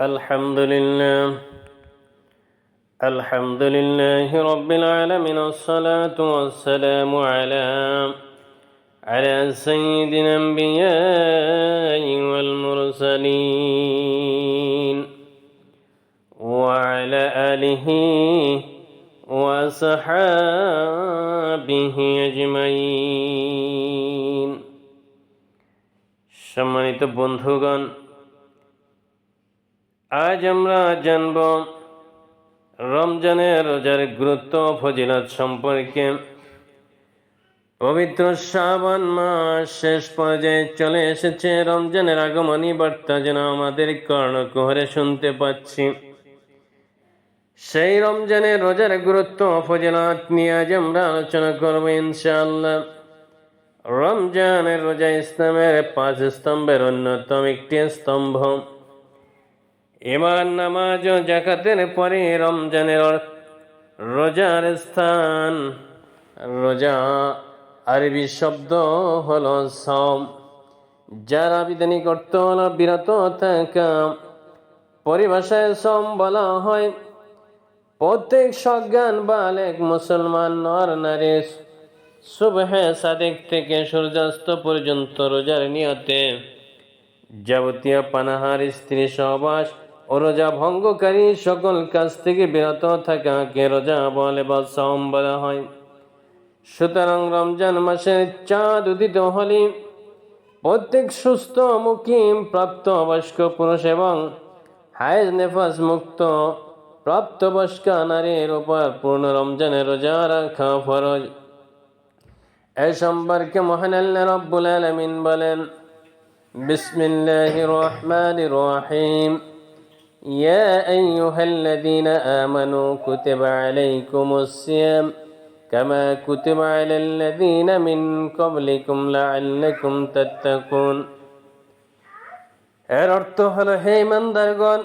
الحمد لله الحمد لله رب العالمين والصلاة والسلام على على سيد الأنبياء والمرسلين وعلى آله وصحابه أجمعين সম্মানিত বন্ধুগণ আজ আমরা জানব রমজানের রোজার গুরুত্ব ফজিলত সম্পর্কে। পবিত্র শ্রাবণ মাস শেষ পর্যায়ে চলে এসেছে। রমজানের আগমনী বার্তা যেন আমাদের কর্ণকুহরে শুনতে পাচ্ছি। সেই রমজানের রোজার গুরুত্ব ফজিলত নিয়ে আজ আমরা আলোচনা করব ইনশাআল্লাহ। রমজানের রোজা ইসলামের পাঁচ স্তম্ভের অন্যতম একটি স্তম্ভ। এবার নামাজ ও জাকাতের পরে রমজানের রোজার স্থান। রোজা আরবি শব্দ হলো সম যার আবিধানিক অর্থ হলো বিরত থাকা। পরিভাষায় সম বলা হয়, প্রত্যেক সজ্ঞান বালেক মুসলমান নর নারী সুবহে সাদেক থেকে সূর্যাস্ত পর্যন্ত রোজার নিয়তে যাবতীয় পানাহার, স্ত্রী সহবাস ও রোজা ভঙ্গকারী সকল কাজ থেকে বিরত থাকাকে রোজা বলে বা সম বলা হয়। সুতরাং রমজান মাসের চাঁদ উদিত হলে প্রত্যেক সুস্থ মুকিম, প্রাপ্ত বয়স্ক পুরুষ এবং হায়েজ নেফাস মুক্ত প্রাপ্তবয়স্কা নারীর উপর পূর্ণ রমজানের রোজা রাখা ফরজ। এ সম্পর্কে মহান আল্লাহ রব্বুল আলামিন বলেন, বিসমিল্লাহির রহমানির রহিম। يا أيها الذين آمنوا كتب عليكم الصيام كما كتب على الذين من قبلكم لعلكم تتقون এর অর্থ হলো হে ইমানদারগণ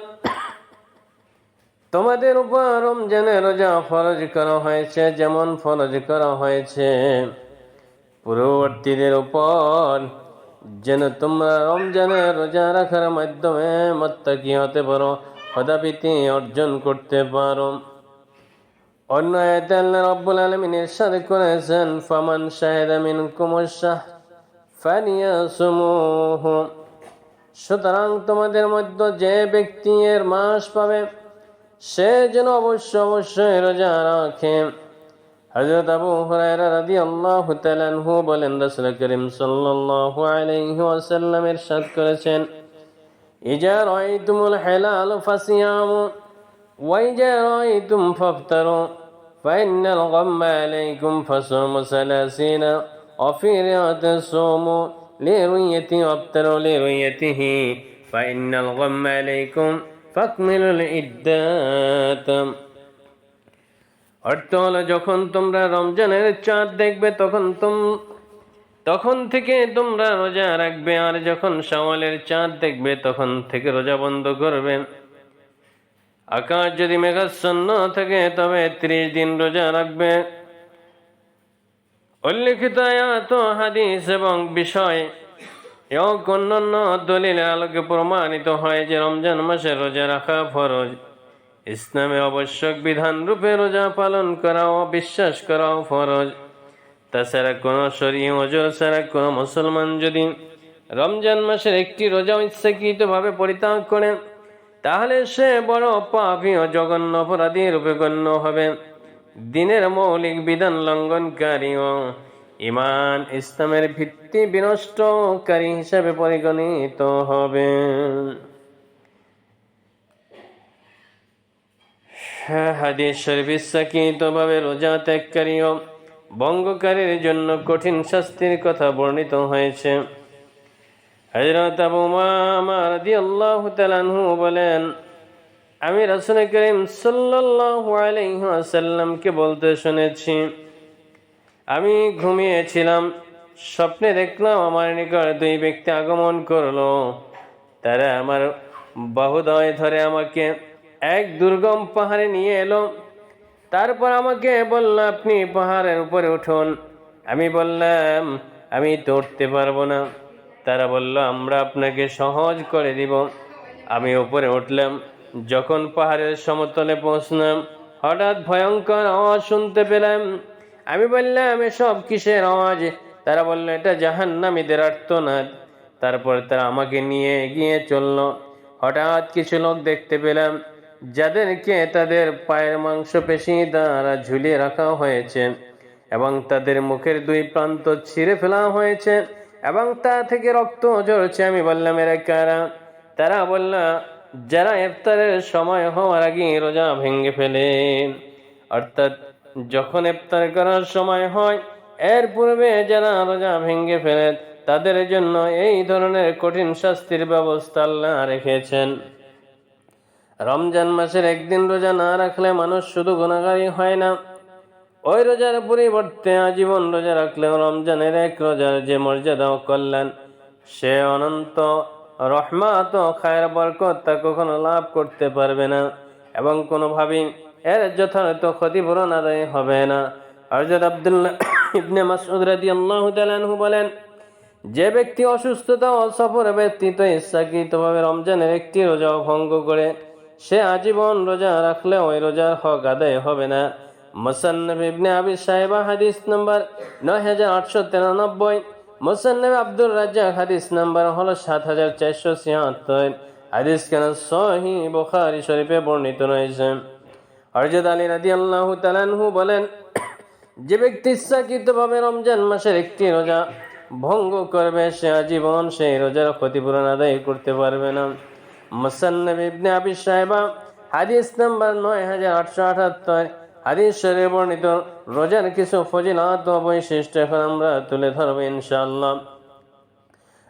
তোমাদের উপর রমজানের রোজা ফরজ করা হয়েছে যেমন ফরজ করা হয়েছে পূর্ববর্তীদের উপর যেন তোমরা রমজানের রোজা রাখার মাধ্যমে মত্তাকি হতে পারো হদাপিতি অর্জন করতে পারো। অন্য আয়াতে আল্লাহ রব্বুল আলামিন ইরশাদ করেছেন, ফামান শাহিদা মিনকুম শাহ ফালিয়াসুমুহু। সুতরাং তোমাদের মধ্যে যে ব্যক্তি এর মাস পাবে, সে যেন অবশ্য অবশ্যই রোজা রাখে। হযরত আবু হুরায়রা রাদিয়াল্লাহু তাআলা আনহু বলেন, রাসূল করিম সাল্লাল্লাহু আলাইহি ওয়াসাল্লাম ইরশাদ করেছেন ইজা রাআইতুমুল হিলাল ফাসিয়ামু ওয়া ইজা রাআইতুম ফাফতারু فإن الغم عليكم فصوموا ثلاثين وفي رواية صوموا لرؤيته وابتلوا لرؤيته فإن الغم عليكم فاكملوا العدة অর্থ হলো যখন তোমরা রমজানের চাঁদ দেখবে তখন তুম তখন থেকে তোমরা রোজা রাখবে, আর যখন সওয়ালের চাঁদ দেখবে, তখন থেকে রোজা বন্ধ করবে। আকাশ যদি মেঘাচ্ছন্ন থাকে, তবে ত্রিশ দিন রোজা রাখবে। উল্লিখিত আয়াত, হাদিস এবং বিষয় এবং অন্যান্য দলিলের আলোকে প্রমাণিত হয় যে রমজান মাসে রোজা রাখা ফরজ। ইসলামে আবশ্যক বিধান রূপে রোজা পালন করাও বিশ্বাস করাও ফরজ। তাছাড়া কোনো শরী ওজোর ছাড়া কোনো মুসলমান যদি রমজান মাসের একটি রোজা ইচ্ছাকৃতভাবে পরিত্যাগ করে, তাহলে সে বড় পাপী ও জঘন্য অপরাধী রূপে গণ্য হবে। দিনের মৌলিক বিধান লঙ্ঘনকারী ও ইমান ইসলামের ভিত্তি বিনষ্টকারী হিসেবে পরিগণিত হবে। হাদিস শরীফ ইচ্ছাকৃতভাবে রোজা ত্যাগকারী ও বঙ্গকারীর জন্য কঠিন শাস্তির কথা বর্ণিত হয়েছে। হজরত আবু মামা রাদিয়াল্লাহু তাআলা আনহু বলেন, আমি রাসূল করিম ওয়াসাল্লামকে বলতে শুনেছি, আমি ঘুমিয়েছিলাম, স্বপ্নে দেখলাম আমার নিকট দুই ব্যক্তি আগমন করল। তারা আমার বাহুদয় ধরে আমাকে এক দুর্গম পাহাড়ে নিয়ে এলো। তারপর আমাকে বলল, আপনি পাহাড়ের উপরে উঠুন। আমি বললাম, আমি তো উঠতে পারব না। তারা বলল, আমরা আপনাকে সহজ করে দিব। আমি উপরে উঠলাম। যখন পাহাড়ের সমতলে পৌঁছলাম, হঠাৎ ভয়ঙ্কর আওয়াজ শুনতে পেলাম। আমি বললাম, এসব কিসের আওয়াজ? তারা বলল, এটা জাহান জাহান্নামীদের আর্তনাদ। তারপর তারা আমাকে নিয়ে এগিয়ে চলল। হঠাৎ কিছু লোক দেখতে পেলাম। যাদেরকে তাদের পায়ের মাংস পেশি দ্বারা ঝুলিয়ে রাখা হয়েছে এবং তাদের মুখের দুই প্রান্ত ছিঁড়ে ফেলা হয়েছে এবং তা থেকে রক্ত ঝরছে, আমি বললাম, এরা কারা? তারা বলল, যারা ইফতারের সময় হওয়ার আগে রোজা ভেঙে ফেলে। অর্থাৎ যখন ইফতার করার সময় হয়, এর পূর্বে যারা রোজা ভেঙে ফেলে, তাদের জন্য এই ধরনের কঠিন শাস্তির ব্যবস্থা আল্লাহ রেখেছেন। রমজান মাসের একদিন রোজা না রাখলে মানুষ শুধু গুণাগারী হয় না। ওই রোজার পরিবর্তে আজীবন রোজা রাখলেও রমজানের এক রোজার যে মর্যাদা ও কল্যাণ, সে অনন্ত রহমাত ও খায়ের বরকত তা কখনো লাভ করতে পারবে না এবং কোনোভাবেই এর যথাযথ ক্ষতিপূরণ আদায় হবে না। হযরত আব্দুল্লাহ ইবনে মাসউদ রাদিয়াল্লাহু তাআলা আনহু বলেন, যে ব্যক্তি অসুস্থতা ও সফর ব্যতীত ইচ্ছাকৃতভাবে রমজানের একটি রোজা ভঙ্গ করে সে আজীবন রোজা রাখলে ওই রোজার হক আদায় হবে না। সাহেবা হাদিস নয় হাজার আটশো হাদিস সাত হাজার চারশো ছিয়াত্তর। হাদিস কেন? সহি বুখারী বর্ণিত আলী বলেন, যে ব্যক্তি ইচ্ছাকৃতভাবে রমজান মাসের একটি রোজা ভঙ্গ করবে, সে আজীবন সেই রোজার ক্ষতিপূরণ আদায় করতে পারবে না। মুসান্নব আবি সাহেবা হাদিস নাম্বার নয় হাজার আটশো আঠাত্তর হাদিস রোজার কিছু ফজিলত ও বৈশিষ্ট্য এখন আমরা তুলে ধরবো ইনশাআল্লাহ।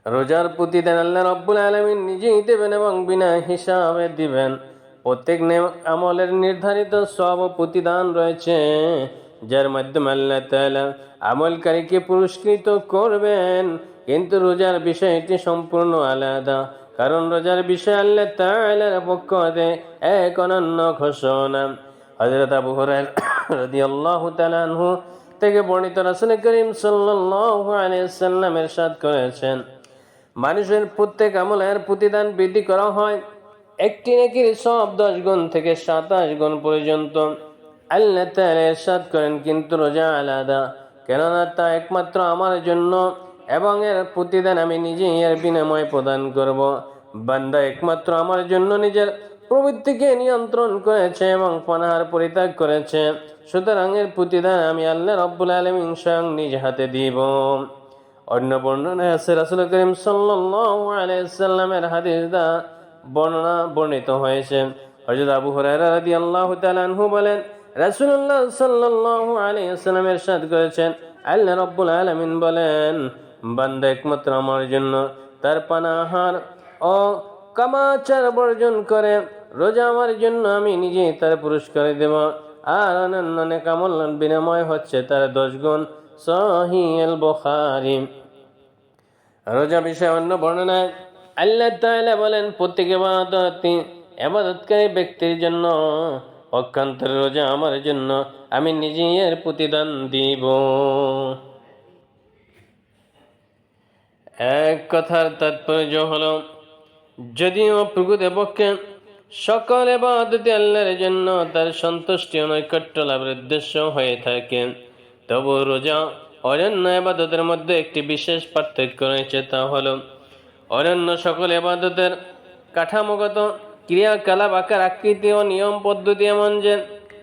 রোজার প্রতিদিন আল্লাহ রব্বুল আলমিন নিজেই দেবেন এবং বিনা হিসাবে দিবেন। প্রত্যেক আমলের নির্ধারিত সব প্রতিদান রয়েছে, যার মাধ্যমে আল্লাহ তাআলা আমলকারীকে পুরস্কৃত করবেন। কিন্তু রোজার বিষয়টি সম্পূর্ণ আলাদা। কারণ রোজার বিষয় আল্লাহ তাআলার পক্ষ হতে এক অনন্য ঘোষণা। হযরত আবু তাআলা আনহু থেকে বর্ণিত রাসূল করিম সাল্লাল্লাহু আলাইহি সাল্লাম ইরশাদ করেছেন, মানুষের প্রত্যেক আমলের প্রতিদান বৃদ্ধি করা হয় একটি নেকির সব দশ গুণ থেকে সাতাশ গুণ পর্যন্ত। আল্লাহ তাআলা ইরশাদ করেন, কিন্তু রোজা আলাদা। কেননা তা একমাত্র আমার জন্য এবং এর প্রতিদান আমি নিজেই এর বিনিময় প্রদান করব। বান্দা একমাত্র আমার জন্য নিজের প্রবৃত্তিকে নিয়ন্ত্রণ করেছে এবং পনাহার পরিত্যাগ করেছে। সুতরাং এর প্রতিদান আমি আল্লাহ রব্বুল আলমিন স্বয়ং নিজ হাতে দিব। অন্য বর্ণনায় আছে, রাসুল করিম সাল্লামের হাদিস দা বর্ণনা বর্ণিত হয়েছে। হযরত আবু রাদিয়াল্লাহু তাআলা আনহু বলেন, রাসূলুল্লাহ সাল্লাল্লাহু আলাইহি সাল্লাম ইরশাদ করেছেন। আল্লাহ রাব্বুল আলামিন বলেন বান্দা একমাত্র আমার জন্য তার পানাহার ও কামাচার বর্জন করে। রোজা আমার জন্য আমি নিজেই তার পুরস্কার দেব। আর অন্যান্য কামল বিনিময় হচ্ছে তার দশ গুণ। সহিল বুখারী। রোজা বিষয়ে অন্য বর্ণনায় আল্লাহ তাআলা বলেন, প্রত্যেক ইবাদত ইবাদতকারী ব্যক্তির জন্য। অক্ষান্তরে রোজা আমার জন্য আমি নিজেই এর প্রতিদান দিব। এক কথার তাৎপর্য হল, যদিও প্রকৃতপক্ষে সকল এবাদতে আল্লাহর জন্য তার সন্তুষ্টি নৈকট্য লাভের উদ্দেশ্য হয়ে থাকে, তবু রোজা অরণ্য এবাদতের মধ্যে একটি বিশেষ পার্থক্য রয়েছে, তা হল অরণ্য সকল এবাদতের কাঠামোগত ক্রিয়াকলাপ, আকার, আকৃতি ও নিয়ম পদ্ধতি এমন যে,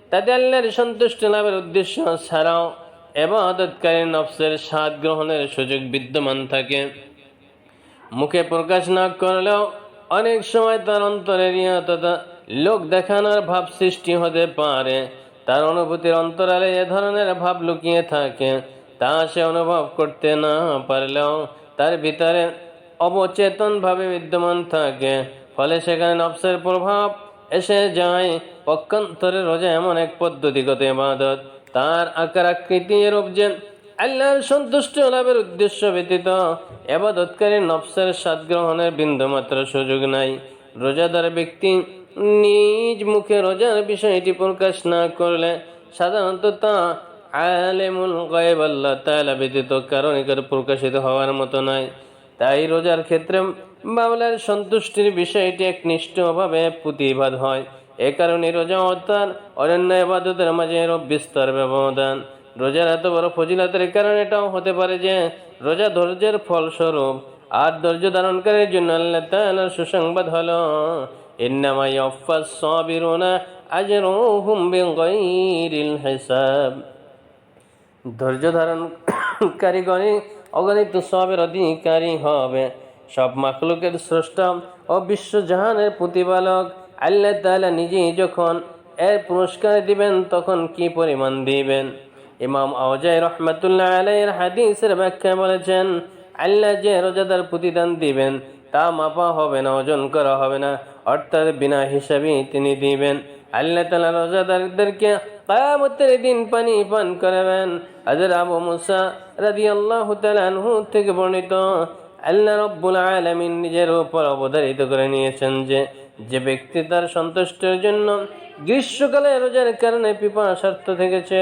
তাতে আল্লাহর সন্তুষ্ট লাভের উদ্দেশ্য ছাড়াও এবাদতকারী নফসের স্বাদ গ্রহণের সুযোগ বিদ্যমান থাকে। মুখে প্রকাশ না করলেও অনেক সময় তার অন্তরের লোক দেখানোর ভাব সৃষ্টি হতে পারে। তার অনুভূতির অন্তরালে এ ধরনের ভাব লুকিয়ে থাকে। তা সে অনুভব করতে না পারলেও তার ভিতরে অবচেতনভাবে বিদ্যমান থাকে। ফলে সেখানে নফসের প্রভাব এসে যায়। পক্ষান্তরে রোজা এমন এক পদ্ধতিগত ইবাদত। তার আকার আকৃতি এরূপ যে আল্লাহর সন্তুষ্ট লাভের উদ্দেশ্য ব্যতীত এবাদতকারী নফসের স্বাদ গ্রহণের বিন্দুমাত্র সুযোগ নাই। রোজাদার ব্যক্তি নিজ মুখে রোজার বিষয়টি প্রকাশ না করলে সাধারণত তা আলেমুল গায়েব আল্লাহ তাআলা ব্যতীত কারণ এখানে প্রকাশিত হওয়ার মতো নয় তাই রোজার ক্ষেত্রে বাবলার সন্তুষ্টির বিষয়টি এক নিষ্ঠভাবে প্রতিবাদ হয়। এ কারণে রোজা অর্থাৎ অরণ্য এবাদতের মাঝে বিস্তর ব্যবধান। রোজার এত বড় ফজিলতের কারণে এটাও হতে পারে যে রোজা ধৈর্যের ফলস্বরূপ আর ধৈর্য ধারণকারীর জন্য আল্লাহ সুসংবাদ হলো, ইন্নামা ইয়াফাস সাবিরুনা ধৈর্য ধারণকারীগণই অগণিত সবের অধিকারী হবে। সব মাখলুকের স্রষ্টা ও বিশ্বজাহানের প্রতিপালক আল্লাহ তাআলা নিজেই যখন এর পুরস্কার দিবেন, তখন কি পরিমাণ দিবেন? ইমাম আওজাই রহমতুল্লাহ আলাইয়ের হাদিসের ব্যাখ্যা বলেছেন, আল্লাহ যে রোজাদার প্রতিদান দিবেন, তা মাপা হবে না, ওজন করা হবে না। অর্থাৎ বিনা হিসাবেই তিনি দিবেন। আল্লাহ তালা রোজাদারদেরকে কায়ামতের দিন পানি পান করাবেন। হাজর আবু মুসা রাদি আল্লাহ তালানহু থেকে বর্ণিত, আল্লাহ রব্বুল আলমিন নিজের উপর অবধারিত করে নিয়েছেন যে যে ব্যক্তি তার সন্তুষ্টের জন্য গ্রীষ্মকালে রোজার কারণে পিপাসার্থ থেকেছে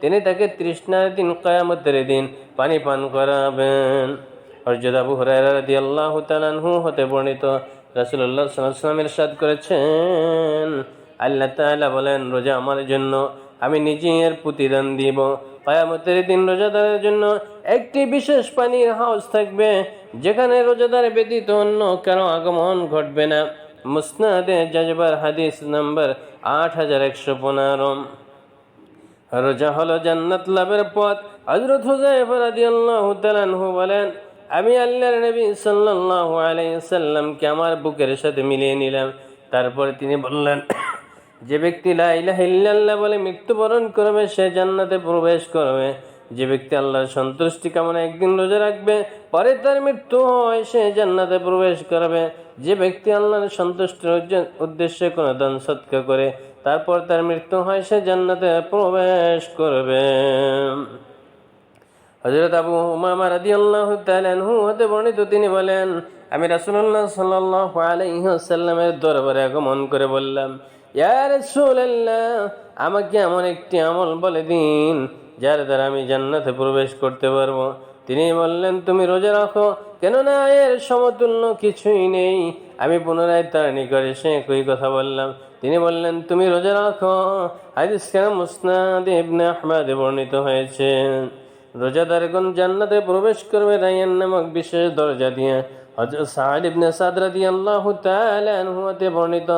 তিনি তাকে তৃষ্ণার দিন, কয়ামতের দিন পানি পান করাবেন। আবু হুরায়রা রাদিয়াল্লাহু তাআলাহু হতে বর্ণিত আলাইহি ওয়াসাল্লাম ইরশাদ করেছেন। আল্লাহ তাআলা বলেন, রোজা আমার জন্য, আমি নিজে এর প্রতিদান দিব। কয়ামতের দিন রোজাদারের জন্য একটি বিশেষ পানির হাউস থাকবে, যেখানে রোজাদার ব্যতীত অন্য কেন আগমন ঘটবে না। মুসনাদে জাজবার হাদিস নাম্বার আট হাজার একশো পনেরো। রোজা হলো জান্নাত লাভের পথ। হজরত হুজাইফা বলেন, আমি আল্লাহর নবী সাল্লাল্লাহু আলাইহি সাল্লামকে আমার বুকের সাথে মিলিয়ে নিলাম। তারপর তিনি বললেন, যে ব্যক্তি লা ইলাহা বলে মৃত্যুবরণ করবে, সে জান্নাতে প্রবেশ করবে। যে ব্যক্তি আল্লাহর সন্তুষ্টি কামনা একদিন রোজা রাখবে, পরে তার মৃত্যু হয়, সে জান্নাতে প্রবেশ করবে। যে ব্যক্তি আল্লাহর সন্তুষ্টির উদ্দেশ্যে কোনো দান সৎকার করে তারপর তার মৃত্যু হয়, সে জান্নাতে প্রবেশ করবে। হজরত আবু উমামা রাদি আল্লাহ তালু হতে বর্ণিত, তিনি বলেন, আমি রাসুল্লাহ সাল্লাহ আলাইসাল্লামের দরবারে আগমন করে বললাম, ইয়া রাসূলুল্লাহ, আমাকে এমন একটি আমল বলে দিন, যার দ্বারা আমি জান্নাতে প্রবেশ করতে পারব। তিনি বললেন, তুমি রোজা রাখো, কেননা এর সমতুল্য কিছুই নেই। আমি পুনরায় তার নিকট সে একই কথা বললাম তিনি বললেন, তুমি রোজা রাখো। হাদিস কেন মুসনাদ ইবনে আহমদে বর্ণিত হয়েছে? রোজাদারগণ জান্নাতে প্রবেশ করবে রায়ান নামক বিশেষ দরজা দিয়ে। হযরত সাঈদ ইবনে সাদ রাদিয়াল্লাহু তাআলা আনহু হতে বর্ণিত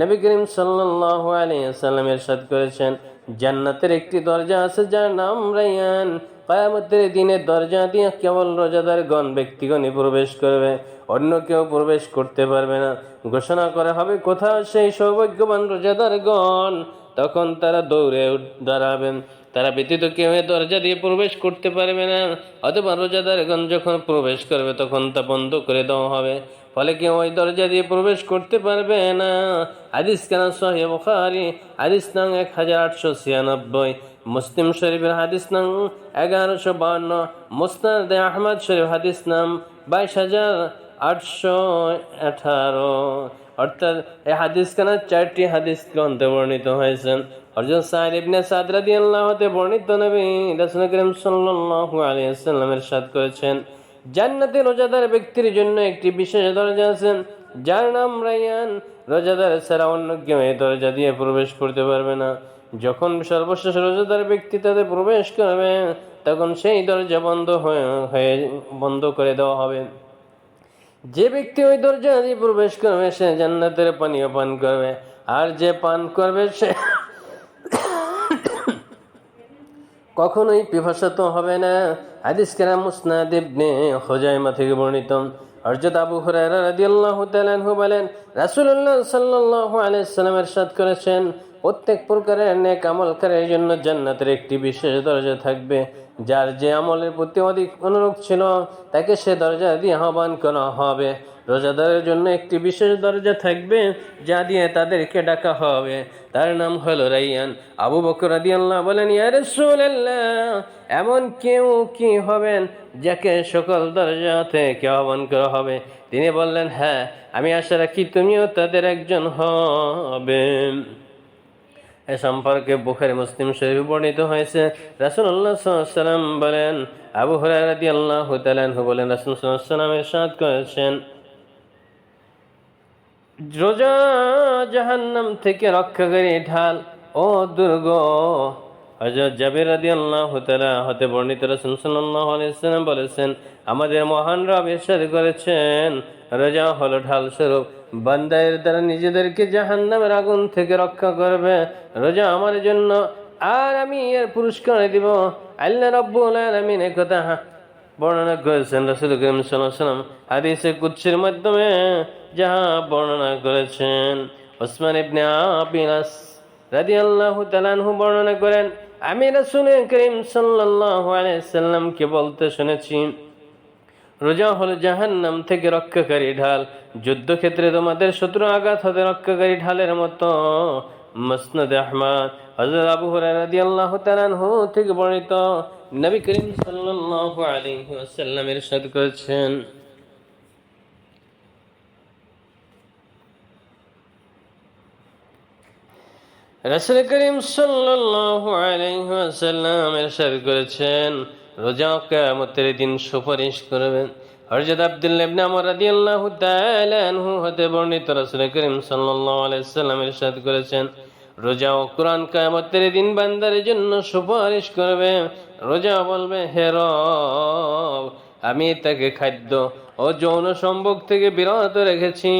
নবী করিম সাল্লাল্লাহু আলাইহি সাল্লাম ইরশাদ করেছেন, জান্নাতের একটি দরজা আছে যার নাম রায়ান। কায়ামতের দিনের দরজা দিয়ে কেবল রোজাদারগণ ব্যক্তিগণই প্রবেশ করবে, অন্য কেউ প্রবেশ করতে পারবে না। ঘোষণা করা হবে কোথাও সেই সৌভাগ্যবান রোজাদারগণ। তখন তারা দৌড়ে দাঁড়াবেন। তারা ব্যতীত কেউ দরজা দিয়ে প্রবেশ করতে পারবে না। অথবা রোজাদারগণ যখন প্রবেশ করবে, তখন তা বন্ধ করে দেওয়া হবে। ফলে কেউ ওই দরজা দিয়ে প্রবেশ করতে পারবে না। হাদিস কেন সহি বুখারি? হাদিস নং এক হাজার আটশো ছিয়ানব্বই। মুসলিম শরীফের হাদিস নং এগারোশো বান্ন মুসনাদ আহমদ শরীফ হাদিস নাম বাইশ হাজার আটশো আঠারো। অর্থাৎ এই হাদিস খানা চারটি হাদিস গ্রন্থে বর্ণিত হয়েছে। অর্জুন সাহেব ইবনে সাদ রাদিয়াল্লাহু হতে বর্ণিত নবী রাসূল করিম সাল্লাল্লাহু আলাইহি ওয়াসাল্লাম ইরশাদ করেছেন, জান্নাতে রোজাদার ব্যক্তির জন্য একটি বিশেষ দরজা আছে, যার নাম রায়ান। রোজাদার ছাড়া অন্য কেউ এই দরজা দিয়ে প্রবেশ করতে পারবে না। যখন সর্বশেষ রোজাদার ব্যক্তি তাতে প্রবেশ করবে, তখন সেই দরজা বন্ধ হয়ে বন্ধ করে দেওয়া হবে। যে ব্যক্তি ওই দরজা দিয়ে প্রবেশ করবে, সে জান্নাতের পানীয় পান করবে। আর যে পান করবে, সে কখনোই পিপাসাত হবে না। হাদিস কেরাম মুসনাদ ইবনে খোজাইমা থেকে বর্ণিত। হযরত আবু হুরায়রা রাদিয়াল্লাহু তাআলা বলেন, রাসূলুল্লাহ সাল্লাল্লাহু আলাইহি সাল্লাম করেছেন প্রত্যেক প্রকারের নেক আমলকারীর জন্য জান্নাতের একটি বিশেষ দরজা থাকবে। যার যে আমলের প্রতি অধিক অনুরোধ ছিল, তাকে সে দরজা দিয়ে আহ্বান করা হবে। রোজাদারের জন্য একটি বিশেষ দরজা থাকবে, যা দিয়ে তাদেরকে ডাকা হবে। তার নাম হলো রাইয়ান। আবু বকর রাদিয়াল্লাহ বলেন, ইয়া রাসূলুল্লাহ, এমন কেউ কি হবেন যাকে সকল দরজা থেকে আহ্বান করা হবে? তিনি বললেন হ্যাঁ আমি আশা রাখি তুমিও তাদের একজন হবে। এ সম্পর্কে বুখারি মুসলিম শরীফ বর্ণিত হয়েছে, রাসূলুল্লাহ সাল্লাম বলেন, আবু হুরায়রা রাদিয়াল্লাহু তাআলা বলেন, রাসূল আলাইহি ইরশাদ করেছেন। রোজা জাহান্নাম থেকে রক্ষাকারী ঢাল, ও দুর্গ। হযরত জাবির রাদিয়াল্লাহু তাআলা হতে বর্ণিত রাসূল আলাইহি বলেছেন, আমাদের মহান রব ইরশাদ করেছেন। রোজা হলো ঢাল স্বরূপ। বান্দায়ের দ্বারা নিজেদেরকে জাহান্নামের আগুন থেকে রক্ষা করবে। রোজা আমার জন্য, আর আমি এর পুরস্কার দিব। আল্লাহ রব্বুল আলামিন একথা বর্ণনা করেছেন রাসূল করিম সাল্লাম হাদিসে কুদসির মাধ্যমে যাহা বর্ণনা করেছেন। ওসমান ইবনে আবিনাস রাদিয়াল্লাহু তাআলা আনহু বর্ণনা করেন, আমি রাসূল করিম সাল্লাল্লাহু আলাইহি সাল্লামকে বলতে শুনেছি রোজা হলো জাহান্নাম থেকে রক্ষাকারী ঢাল। যুদ্ধক্ষেত্রে তোমাদের শত্রু আঘাত হতে রক্ষাকারী ঢালের মতো। মসনদ আহমদ, হযরত আবু রাদিয়াল্লাহু তাআলা থেকে বর্ণিত। নবী করিম সাল্লাল্লাহু আলাইহি ওয়াসাল্লাম ইরশাদ করেছেন। রাসূল করিম সাল্লাল্লাহু আলাইহি ওয়াসাল্লাম ইরশাদ করেছেন রোজা কিয়ামতের দিন সুপারিশ করবেন। হযরত আব্দুল্লাহ হতে বর্ণিত রাসূল করিম সাল্লাল্লাহু আলাইহি ওয়াসাল্লাম ইরশাদ করেছেন রোজা ও কোরআন কিয়ামতের দিন বান্দার জন্য সুপারিশ করবে। রোজা বলবে, হে আমি তাকে খাদ্য ও যৌন সম্ভোগ থেকে বিরত রেখেছি,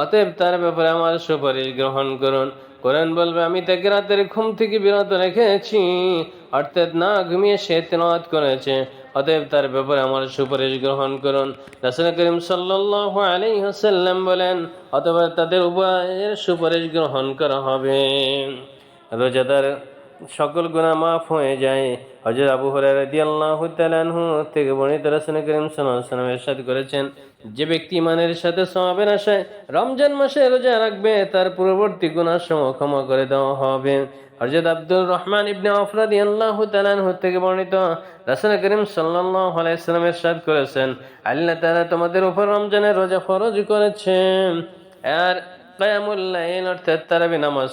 অতএব তার ব্যাপারে আমার সুপারিশ গ্রহণ করুন। কোরআন বলবে, আমি তাকে রাতের ঘুম থেকে বিরত রেখেছি, অর্থাৎ না ঘুমিয়ে সে তেনাত করেছে। অতএব তার ব্যাপারে আমার সুপারিশ গ্রহণ করুন। রাসুল করিম সাল্লাহ আলী হাসাল্লাম বলেন অথবা তাদের উপায়ের সুপারিশ গ্রহণ করা হবে। রোজাদার সকল গুণা মাফ হয়ে যায়। হযরত আবু হুরায়রা রাদিয়াল্লাহু তাআলা আনহু থেকে বর্ণিত রাসূল করিম ওয়াসাল্লাম ইরশাদ করেছেন, যে ব্যক্তি ইমানের সাথে সওয়াবের আশায় রমজান মাসে রোজা রাখবে, তার পূর্ববর্তী গুণার সমূহ ক্ষমা করে দেওয়া হবে। হযরত আব্দুর রহমান ইবনে আওফ রাদিয়াল্লাহু তাআলা আনহু থেকে বর্ণিত রাসূল করিম সাল্লাল্লাহু আলাইহি ওয়াসাল্লাম ইরশাদ করেছেন, আল্লাহ তাআলা তোমাদের উপর রমজানের রোজা ফরজ করেছেন। আর তারাবি নামাজ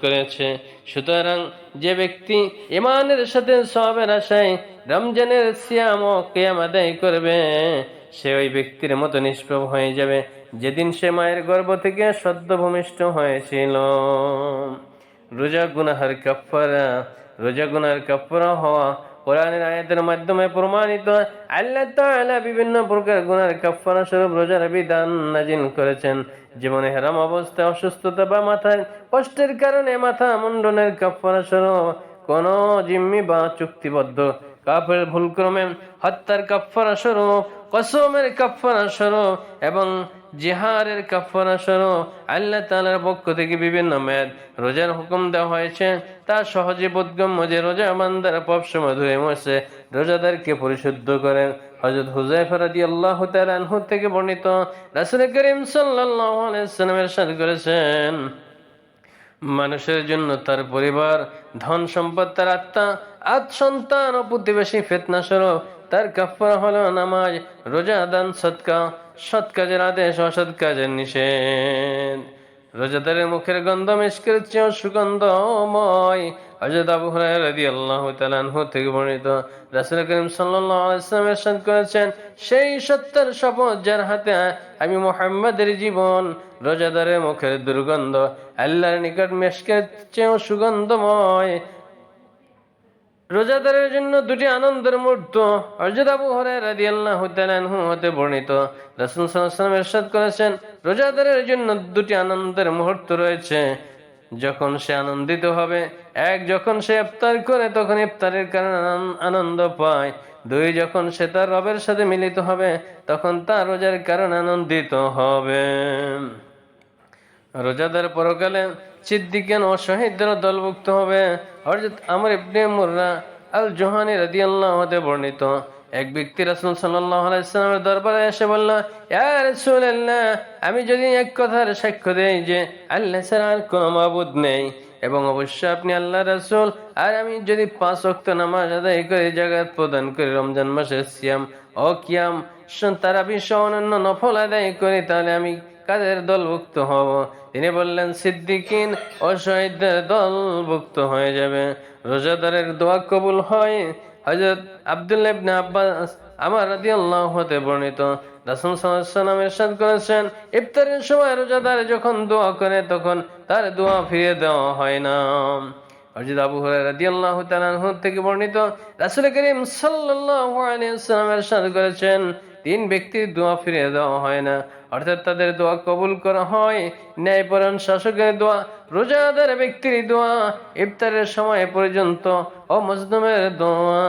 করেছে। সুতরাং যে ব্যক্তি ইমানের সাথে আশায় রমজানের করবে, সে ওই ব্যক্তির মতো নিষ্প্রভ হয়ে যাবে। যেদিন সে মায়ের গর্ভ থেকে সদ্য ভূমিষ্ঠ হয়েছিল। রোজা গুনাহার কাফারা রোজা গুনার কাফারা হওয়া কোরআনের আয়াতের মাধ্যমে প্রমাণিত আল্লাহ তাআলা বিভিন্ন প্রকার গুনার কাফারা স্বরূপ রোজার বিধান নাজিল করেছেন। জীবনে হেরাম অবস্থায় অসুস্থতা বা মাথায় কষ্টের কারণে মাথা মুন্ডনের কাফারা স্বরূপ কোন জিম্মি বা চুক্তিবদ্ধ। কাফের ভুলক্রমে হত্যার কাফারা স্বরূপ কসমের কাফারা স্বরূপ এবং জিহারের কাফারা স্বরূপ আল্লাহ তাআলার পক্ষ থেকে বিভিন্ন মেয়াদ রোজার হুকুম দেওয়া হয়েছে। তা সহজে বোধগম্য যে রোজা বান্দার পপ সময় ধুয়ে মরছে, রোজাদারকে পরিশুদ্ধ করেন। হযরত হুযায়ফা রাদিয়াল্লাহু তাআলা আনহু থেকে বর্ণিত, রাসূল করিম ওয়াসাল্লাম করেছেন, মানুষের জন্য তার পরিবার, ধন সম্পদ, তার আত্মা আত সন্তান ও প্রতিবেশী ফেতনা স্বরূপ তার কাফারা হলো নামাজ, রোজা দান, সৎকা। সৎ কাজের আদেশ, অসৎ কাজের নিষেধ। রোজাদারের মুখের গন্ধ, মিষ্কের চেয়েও সুগন্ধময়। হযরত আবু হুরায়রা রাদিয়াল্লাহু তাআলা আনহু থেকে বর্ণিত রাসূল করিম সাল্লাল্লাহু আলাইহি ওয়াসাল্লাম করেছেন, সেই সত্যের শপথ যার হাতে আমি মুহাম্মাদের জীবন রোজাদারের মুখের দুর্গন্ধ, আল্লাহর নিকট মিষ্কের চেয়েও সুগন্ধময়। রোজাদারের জন্য দুটি আনন্দের মুহূর্ত। হযরত আবু রাদিয়াল্লাহু তাআলা আনহু হতে বর্ণিত। করেছেন, রোজাদারের জন্য দুটি আনন্দের মুহূর্ত রয়েছে। যখন সে আনন্দিত হবে, এক যখন সে ইফতার করে, তখন ইফতারের কারণে আনন্দ পায়। দুই যখন সে তার রবের সাথে মিলিত হবে, তখন তার রোজার কারণে আনন্দিত হবে। রোজাদার পরকালে সিদ্দিকান ও শহীদদের দলভুক্ত হবে। হযরত আমর ইবনে মুররা আল জোহানি রাদিয়াল্লাহু হতে বর্ণিত। এক ব্যক্তি রাসুল সাল্লামের দরবারে এসে বলল রাসূলুল্লাহ, আমি যদি এক কথার সাক্ষ্য দেই যে আল্লাহ ছাড়া আর কোনো মাবুদ নেই, এবং অবশ্যই আপনি আল্লাহ রাসূল, আর আমি যদি পাঁচ ওয়াক্ত নামাজ আদায় করে জাগাত প্রদান করি, রমজান মাসের সিয়াম ও কিয়াম, তারা বিশ্ব অন্যান্য নফল আদায় করি, তাহলে আমি কাদের দলভুক্ত হব? তিনি বললেন, সিদ্দিকিন ও শহীদদের দলভুক্ত হয়ে যাবে। রোজাদারের দোয়া কবুল হয়। হজরত আব্দুল্লাহ ইবনে আব্বাস আমার রাদি আল্লাহ হতে বর্ণিত। এরশাদ করেছেন, ইফতারের সময় রোজাদার যখন দোয়া করে, তখন তার দোয়া ফিরিয়ে দেওয়া হয় না। হযরত আবু হুরায়রা রাদিয়াল্লাহু থেকে বর্ণিত, রাসূল করিম সাল্লাল্লাহু আলাইহি ইরশাদ করেছেন, তিন ব্যক্তির দোয়া ফিরিয়ে দেওয়া হয় না। অর্থাৎ তাদের দোয়া কবুল করা হয়, ন্যায়পরায়ণ শাসকের দোয়া, রোজাদার ব্যক্তির দোয়া, ইফতারের সময় পর্যন্ত ও মজদুমের দোয়া।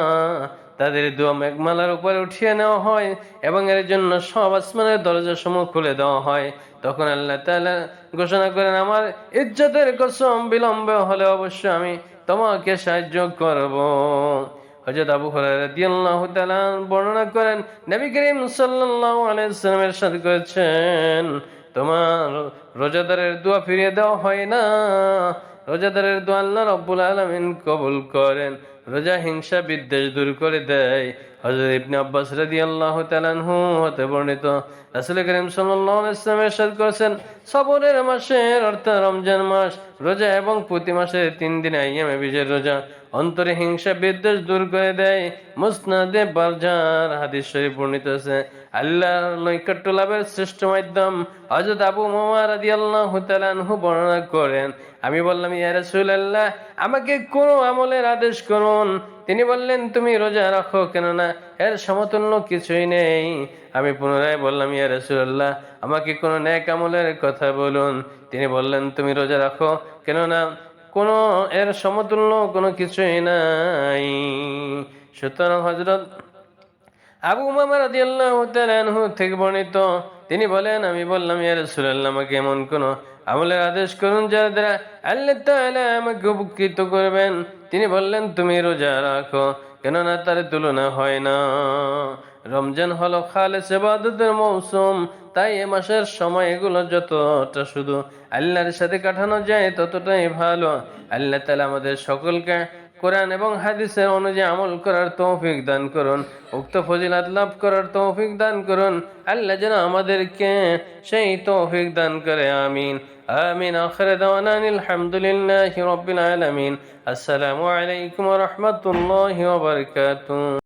তাদের দোয়া মেঘমালার উপরে উঠিয়ে নেওয়া হয় এবং এর জন্য সব আসমানের দরজা সমূহ খুলে দেওয়া হয়। তখন আল্লাহ তাআলা ঘোষণা করেন, আমার ইজ্জতের কসম বিলম্ব হলে অবশ্য আমি তোমাকে সাহায্য করব। হযরত আবু হুরায়রা রাদিয়াল্লাহু তাআলা বর্ণনা করেন, নবী করিম সাল্লাল্লাহু সাথে করেছেন, তোমার রোজাদারের দোয়া ফিরিয়ে দেওয়া হয় না। রোজাদারের দোয়া আল্লাহ রব্বুল আলামিন কবুল করেন। রোজা হিংসা বিদ্বেষ দূর করে দেয়। হযরত ইবনে আব্বাস রাদিয়াল্লাহু তাআলা আনহু হতে বর্ণিত, রাসুল করিম সাল্লাল্লাহু আলাইহি ওয়াসাল্লাম ইরশাদ করেছেন, সবরের মাসের অর্থাৎ রমজান মাস, রোজা এবং প্রতি মাসে তিন দিন আইয়ামে বিজয়ের রোজা। অন্তরে হিংসা, বিদ্বেষ দূর করে দেয়। মুসনাদে বারজার হাদিস শরীফ বর্ণিত আছে। আল্লাহর নৈকট্য লাভের শ্রেষ্ঠ মাধ্যম হযরত আবু মামা রাদিয়াল্লাহু তাআলা আনহু বর্ণনা করেন। আমি বললাম, ইয়া রাসূলুল্লাহ, আমাকে কোন আমলের আদেশ করুন? তিনি বললেন, তুমি রোজা রাখো, কেননা এর সমতুল্য কিছুই নেই। আমি পুনরায় বললাম, ইয়া রাসূলুল্লাহ, আমাকে কোনো ন্যাক আমলের কথা বলুন। তিনি বললেন, তুমি রোজা রাখো, কেননা কোনো এর সমতুল্য কোনো কিছুই নাই। সুতরাং হজরত আবু মামা রাদিয়াল্লাহু তাআলা আনহু থেকে বর্ণিত, তিনি বলেন, আমি বললাম, ইয়া রাসূলুল্লাহ, আমাকে এমন কোন আমলের আদেশ করুন যারা দ্বারা আল্লাহ তাআলা আমাকে উপকৃত করবেন। তিনি বললেন, তুমি রোজা রাখো, কেননা তার তুলনা হয় না। রমজান হলো খালেস ইবাদতের মৌসুম, তাই এ মাসের সময় এগুলো যতটা শুধু আল্লাহর সাথে কাটানো যায় ততটাই ভালো। আল্লাহ তালা আমাদের সকলকে কোরআন এবং হাদিসের অনুযায়ী আমল করার তৌফিক দান করুন, উক্ত ফজিলাত লাভ করার তৌফিক দান করুন। আল্লাহ যেন আমাদেরকে সেই তৌফিক দান করে, আমিন। আমিন, আখির দাওয়ানা আলহামদুলিল্লাহি রাব্বিল আলামিন। আসসালামু আলাইকুম রাহমাতুল্লাহি